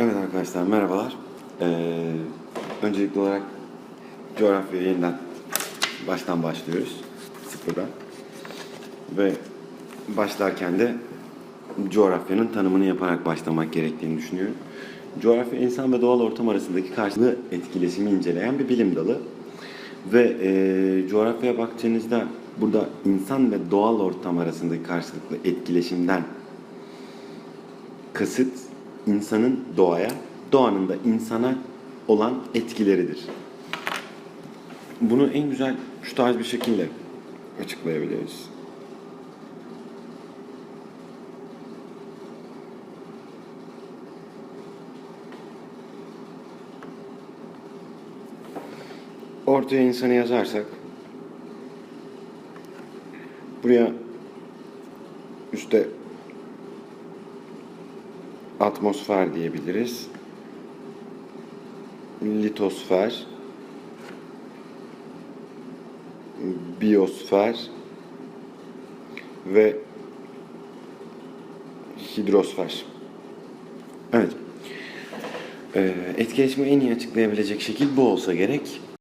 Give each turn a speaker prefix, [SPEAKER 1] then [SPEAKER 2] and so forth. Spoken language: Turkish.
[SPEAKER 1] Evet arkadaşlar merhabalar. Ee, öncelikli olarak coğrafyaya yeniden baştan başlıyoruz. Sıfırdan. Ve başlarken de coğrafyanın tanımını yaparak başlamak gerektiğini düşünüyorum. Coğrafya insan ve doğal ortam arasındaki karşılığı etkileşimi inceleyen bir bilim dalı. Ve e, coğrafyaya baktığınızda burada insan ve doğal ortam arasındaki karşılıklı etkileşimden kasıt insanın doğaya, doğanın da insana olan etkileridir. Bunu en güzel şu tarz bir şekilde açıklayabiliriz. Ortaya insanı yazarsak buraya üstte atmosfer diyebiliriz. Litosfer, biyosfer ve hidrosfer. Evet. Ee, etkileşimi en iyi açıklayabilecek şekil bu olsa gerek.